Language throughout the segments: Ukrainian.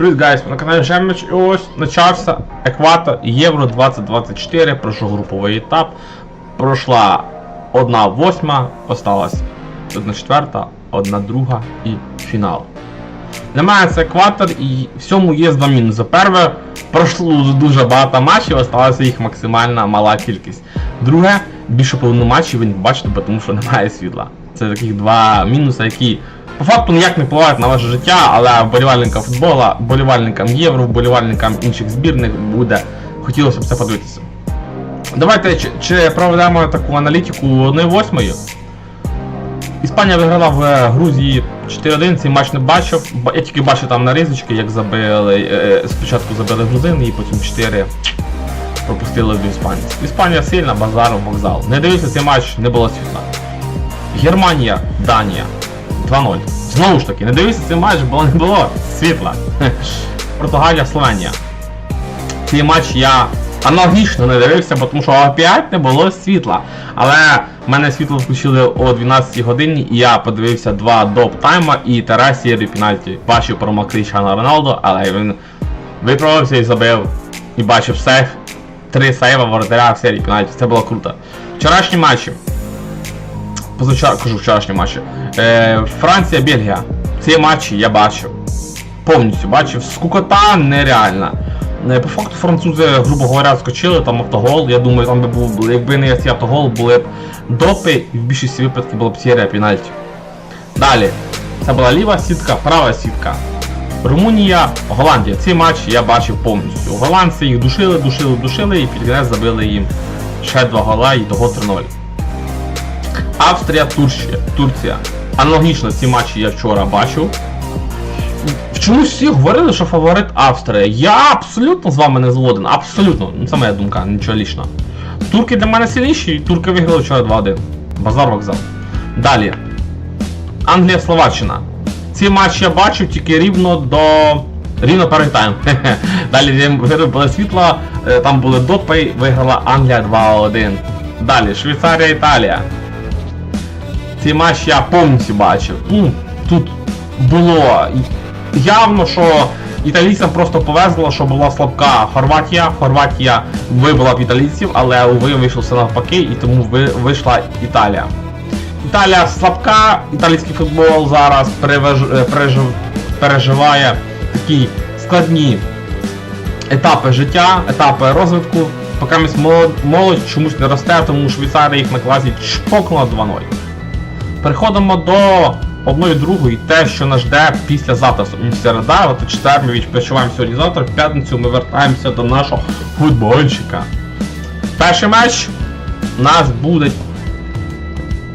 Привіт, гайс, на каналі Жемич і ось почався екватор Євро 2024, пройшов груповий етап. Пройшла одна восьма, осталась одна четверта, одна друга і фінал. Для мене це екватор і всьому є два мінуси. Перше, пройшло дуже багато матчів, осталася їх максимальна мала кількість. Друге, більше половину матчів ви не бачите, тому що немає світла. Це таких два мінуси, які по факту ніяк не впливають на ваше життя, але вболівальникам футболу, вболівальникам євро, вболівальникам інших збірних буде хотілося б це подивитися. Давайте чи, чи проведемо таку аналітику 1-8. Іспанія виграла в е, Грузії 4-1, цей матч не бачив. Я тільки бачив там нарізочки, як забили. е, е, Спочатку забили грузини і потім 4 пропустили до Іспанії. Іспанія сильна, базар, вокзал. Не дивився цей матч, не було світла. Германія, Данія 2-0. Знову ж таки, не дивився цей матч, бо не було світла. Португалія, Словенія. Цей матч я аналогічно не дивився, бо тому що опять не було світла. Але в мене світло включили о 12 годині, і я подивився два доп тайма і три серії пенальті. Бачив про Кріщана Роналду, але він виправився і забив. І бачив сейф. Три сейва воротаря в серії пенальті. Це було круто. Вчорашні матчі. Позавчора кажу вчорашні матчі. Е, Франція, Бельгія. Ці матчі я бачив. Повністю бачив. Скукота нереальна. Е, По факту французи, грубо говоря, скочили, там автогол. Я думаю, там би був, якби не цей автогол, були б допи, і в більшості випадків була б серія пенальті. Далі. Це була ліва сітка, права сітка. Румунія, Голландія. Ці матчі я бачив повністю. Голландці їх душили, душили, душили і під кінець забили їм ще два гола і того 3-0. Австрія, Турція. Турція. Аналогічно ці матчі я вчора бачив. Чомусь всі говорили, що фаворит Австрія. Я абсолютно з вами не згоден. Абсолютно. Ну, це моя думка, нічого лічного. Турки для мене сильніші, і турки виграли вчора 2-1. Базар вокзал. Далі. Англія, Словаччина. Ці матчі я бачив тільки рівно до. Рівно перед тайм. Далі виробили світло, е, там були допи, виграла Англія 2-1. Далі, Швейцарія, Італія. Цей матч я повністю бачив. Ну, тут було явно, що італійцям просто повезло, що була слабка Хорватія. Хорватія вибила б італійців, але уви вийшло все навпаки, і тому вийшла Італія. Італія слабка, італійський футбол зараз перевеж- е, пережив- переживає такі складні етапи життя, етапи розвитку. Поки молодь чомусь не росте, тому Швейцарія їх на класі чпокнула 2-0. Переходимо до одної другої, те, що нас жде після завтра. Середа, от четвер ми відпочиваємо сьогодні завтра, в п'ятницю ми вертаємося до нашого футбольчика. Перший матч у нас буде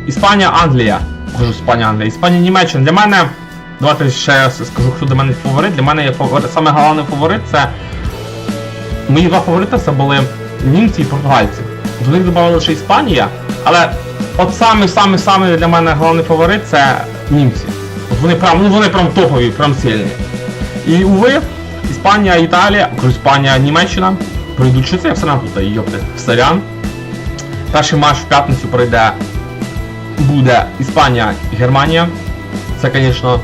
Іспанія-Англія. Кажу Іспанія-Англія. Іспанія-Німеччина. Для мене. Давайте ще раз скажу, хто для мене фаворит. Для мене є фаворит. Саме головний фаворит це. Мої два фаворити це були німці і португальці. До них додали ще Іспанія, але от самий самий самий для мене головний фаворит це німці. От вони прям, ну вони прям топові, прям сильні. І уви, Іспанія, Італія, Іспанія, Німеччина. Пройдуть що це все наплутаю, йопте, сорян. Перший матч в п'ятницю пройде буде Іспанія і Германія. Це, звісно,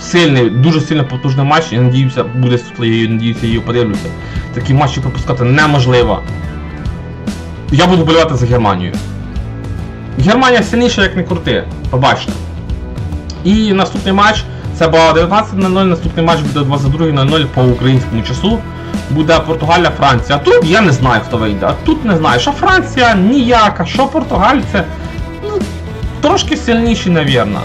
сильний, дуже сильно потужний матч. Я надіюся, буде я надіюся, її подивлюся. Такі матчі пропускати неможливо. Я буду болювати за Германію. Германія сильніша, як не крути, побачите. І наступний матч це було 19.00, наступний матч буде 22.00 по українському часу. Буде Португалія, Франція. Тут я не знаю, хто вийде. А тут не знаю, що Франція ніяка, що португальці. Ну, трошки сильніші, навірно.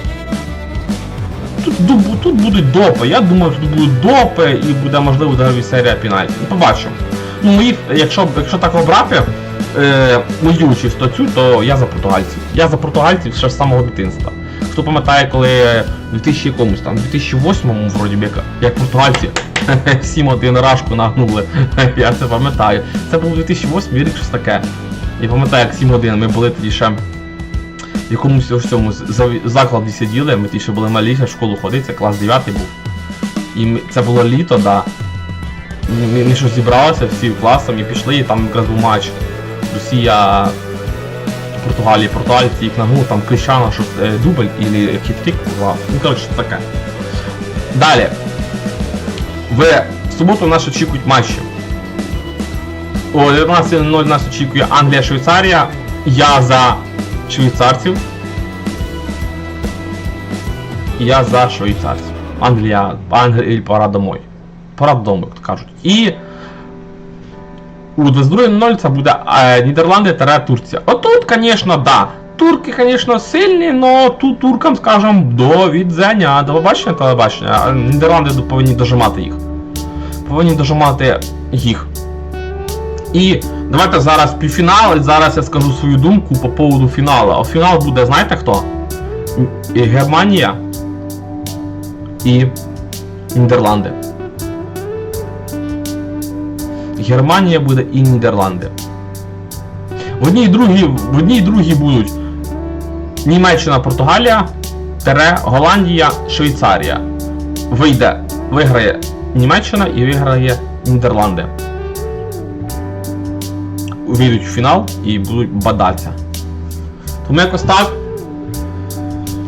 Тут, тут будуть допи. Я думаю, тут будуть допи і буде можливо серія пенальті. Ну, побачимо. Ну, мої, якщо, якщо так обрати е, мою чистоту, то я за португальців. Я за португальців ще з самого дитинства. Хто пам'ятає, коли в 2000 якомусь там, 2008-му вроді би, як португальці 7-1 рашку нагнули. Я це пам'ятаю. Це був 2008 рік, щось таке. Я пам'ятаю, як 7-1 ми були тоді ще в якомусь ось цьому закладі сиділи, ми ті ще були малі, в школу ходити, це клас 9 був. І ми, це було літо, да. Ми, ми щось зібралися всі класом і пішли, і там якраз був матч. Росія Португалії, португальці їх нагнули, там Крищана, щось е, дубль і хіт-трик, ну коротше, таке. Далі. В суботу нас очікують матчі. О 19.00 нас очікує Англія-Швейцарія. Я за швейцарців. Я за швейцарців. Англія, Англія пора домой. Пора додому, як кажуть. І у 22.00 це буде е, Нідерланди та Турція. Отут, звісно, да. Турки, звісно, сильні, але тут туркам, скажем, до відзення, телебачення. А Нідерланди повинні дожимати їх. Повинні дожимати їх. І давайте зараз півфінал, і зараз я скажу свою думку по поводу фіналу. А фінал буде, знаєте хто? І Германія і Нідерланди. Германія буде і Нідерланди. В одній і другій, в одній другій будуть Німеччина, Португалія, Тере, Голландія, Швейцарія. Вийде, виграє Німеччина і виграє Нідерланди. Увійдуть в фінал і будуть бадатися. Тому якось так.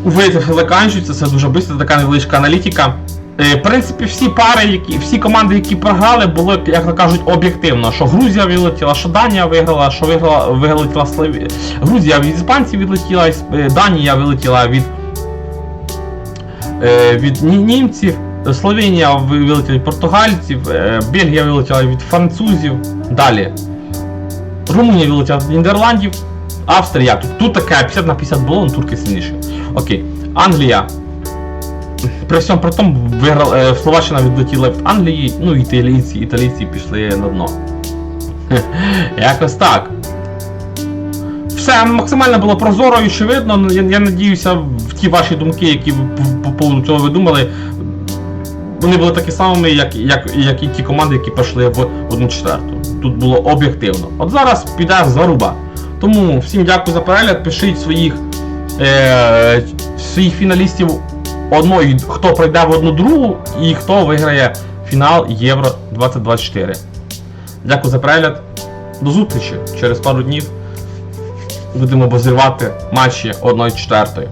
Увидите, заканчується, це дуже швидко, така невеличка аналітика. Е, В принципі, всі пари, які, всі команди, які програли, було, як то кажуть, об'єктивно. Що Грузія вилетіла, що Данія виграла, що виграла, вилетіла Славі... Грузія від іспанців відлетіла, е, Данія вилетіла від, е, від німців, Словенія вилетіла від португальців, Бельгія вилетіла від французів. Далі. Румунія вилетіла від Нідерландів. Австрія. Тут, тут таке 50 на 50 було, але турки сильніші. Окей. Англія. При всьому при тому виграла, е, Словаччина відлетіла від Англії, ну італійці, італійці пішли на дно. Якось так. Все максимально було прозоро і очевидно. Ну, Я, я надіюся, в ті ваші думки, які по поводу цього ви думали, вони були такі самими, як, як, як і ті команди, які пішли в 1-4. Тут було об'єктивно. От зараз піде заруба. Тому всім дякую за перегляд. Пишіть своїх, е, своїх фіналістів одної, хто пройде в одну другу і хто виграє фінал Євро 2024. Дякую за перегляд. До зустрічі через пару днів. Будемо обозрівати матчі 1-4.